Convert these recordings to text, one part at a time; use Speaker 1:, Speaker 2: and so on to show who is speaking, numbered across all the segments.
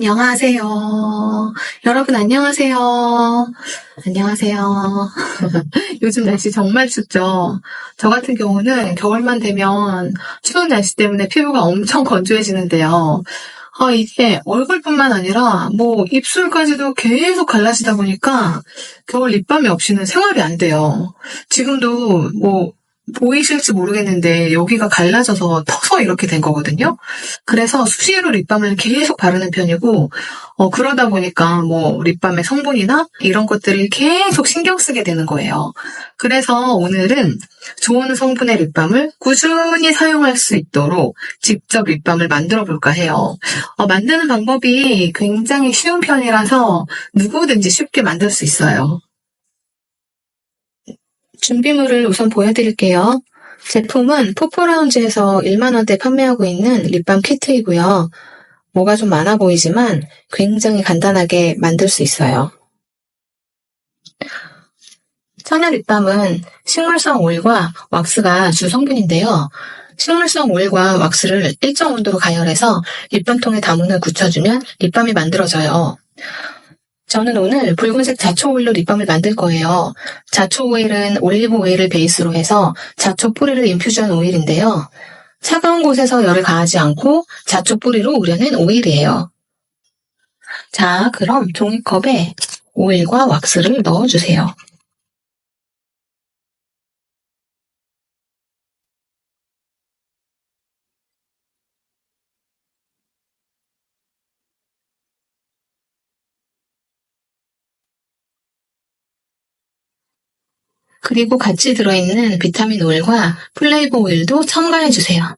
Speaker 1: 안녕하세요. 여러분 안녕하세요. 안녕하세요. 요즘 날씨 정말 춥죠? 저 같은 경우는 겨울만 되면 추운 날씨 때문에 피부가 엄청 건조해지는데요. 아, 이게 얼굴뿐만 아니라 뭐 입술까지도 계속 갈라지다 보니까 겨울 립밤이 없이는 생활이 안 돼요. 지금도 뭐 보이실지 모르겠는데 여기가 갈라져서 터서 이렇게 된 거거든요. 그래서 수시로 립밤을 계속 바르는 편이고 어, 그러다 보니까 뭐 립밤의 성분이나 이런 것들을 계속 신경 쓰게 되는 거예요. 그래서 오늘은 좋은 성분의 립밤을 꾸준히 사용할 수 있도록 직접 립밤을 만들어 볼까 해요. 어, 만드는 방법이 굉장히 쉬운 편이라서 누구든지 쉽게 만들 수 있어요. 준비물을 우선 보여드릴게요. 제품은 포포라운지에서 1만원대 판매하고 있는 립밤 키트이고요. 뭐가 좀 많아 보이지만 굉장히 간단하게 만들 수 있어요. 천연 립밤은 식물성 오일과 왁스가 주 성분인데요. 식물성 오일과 왁스를 일정 온도로 가열해서 립밤통에 다문을 굳혀주면 립밤이 만들어져요. 저는 오늘 붉은색 자초 오일로 립밤을 만들 거예요. 자초 오일은 올리브 오일을 베이스로 해서 자초 뿌리를 인퓨전 오일인데요. 차가운 곳에서 열을 가하지 않고 자초 뿌리로 우려낸 오일이에요. 자, 그럼 종이컵에 오일과 왁스를 넣어주세요. 그리고 같이 들어있는 비타민 오일과 플레이버 오일도 첨가해주세요.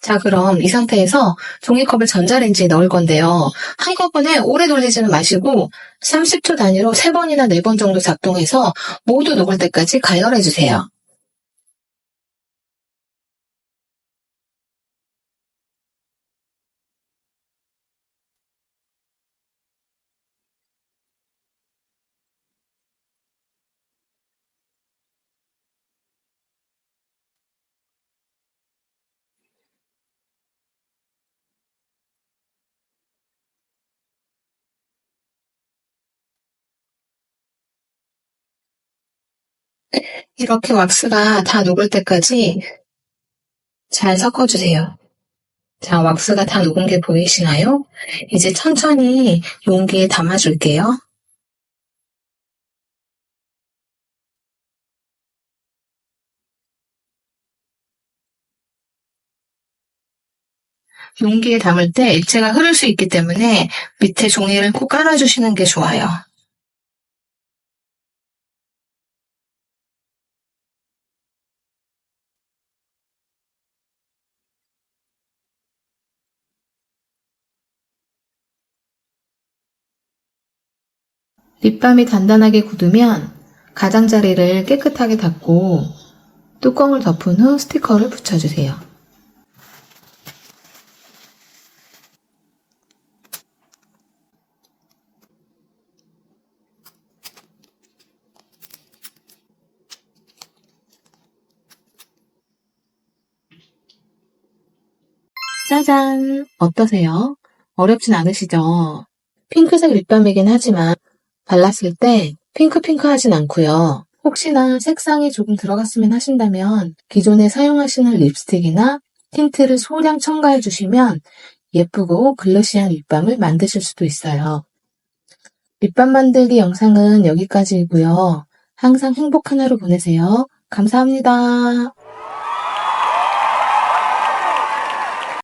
Speaker 1: 자, 그럼 이 상태에서 종이컵을 전자레인지에 넣을 건데요. 한꺼번에 오래 돌리지는 마시고 30초 단위로 3번이나 4번 정도 작동해서 모두 녹을 때까지 가열해주세요. 이렇게 왁스가 다 녹을 때까지 잘 섞어주세요. 자, 왁스가 다 녹은 게 보이시나요? 이제 천천히 용기에 담아줄게요. 용기에 담을 때 액체가 흐를 수 있기 때문에 밑에 종이를 꼭 깔아주시는 게 좋아요. 립밤이 단단하게 굳으면 가장자리를 깨끗하게 닦고 뚜껑을 덮은 후 스티커를 붙여주세요. 짜잔! 어떠세요? 어렵진 않으시죠? 핑크색 립밤이긴 하지만 발랐을 때 핑크핑크하진 않고요. 혹시나 색상이 조금 들어갔으면 하신다면 기존에 사용하시는 립스틱이나 틴트를 소량 첨가해 주시면 예쁘고 글러시한 립밤을 만드실 수도 있어요. 립밤 만들기 영상은 여기까지이고요. 항상 행복한 하루 보내세요. 감사합니다.